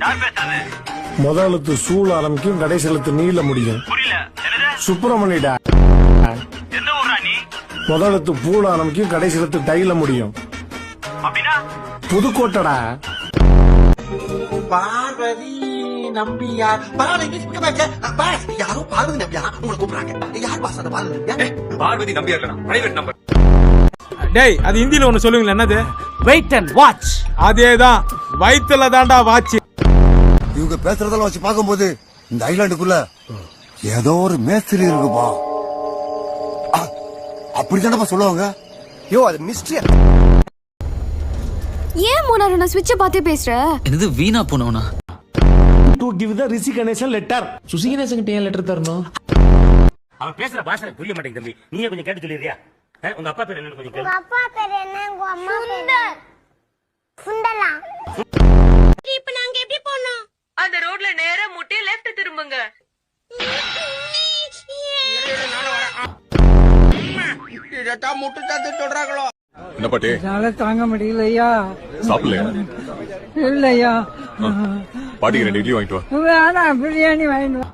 யார் பேசுறது முத எழுத்து சூழ ஆரம்பிக்கும் கடைசி எழுத்து நீல முடியும் சுப்பிரமணியடா எந்த ஊரா நீ? முத எழுத்து பூல ஆரம்பிக்கும் கடைசி எழுத்து டைல முடியும் புதுக்கோட்டடா பார்வதி நம்பியார். யாரோ பார்வதி நம்பியா? உங்களை கூப்பிடுறாங்க. யார் பாஸ் அந்த பார்வதி நம்பியா? பார்வதி நம்பியார் பிரைவேட் நம்பர் டேய் அது ஹிந்தில ஒண்ணு சொல்லுவீங்களா என்னது? வெயிட் அண்ட் வாட்ச் அதேதான். வயித்துல தான்டா வாட்ச் இவங்க பேசுறதெல்லாம் வச்சு பார்க்கும்போது இந்த ஐலாண்டுக்குள்ள ஏதோ ஒரு மேஸ்திரி இருக்குப்பா. அப்படித்தானப்பா சொல்லுவாங்க? யோ அது மிஸ்ட்ரி ஏன் மூணாரு நான் ஸ்விட்சை பார்த்தே பேசுற? என்னது வீணா போனவனா to give the Rishi Ganesan letter Susi Ganesan ஏன் லெட்டர் தரணும்? அவன் பேசுற பாஷை புரிய மாட்டேங்குது தம்பி. நீயே கொஞ்சம் கேட்டு சொல்லிடுறியா? உங்க அப்பா பேர் என்னன்னு கொஞ்சம் கேளு. அப்பா பேர் என்ன? உங்க அம்மா பேர் லெஃப்ட் திரும்புங்க என்ன பாட்டி? தாங்க முடியலையா? சாப்பிடலையா? இல்லையா? பாட்டிக்கு ரெண்டு இட்லி வாங்கிட்டு வா. வேணாம் பிரியாணி வாங்கிட்டு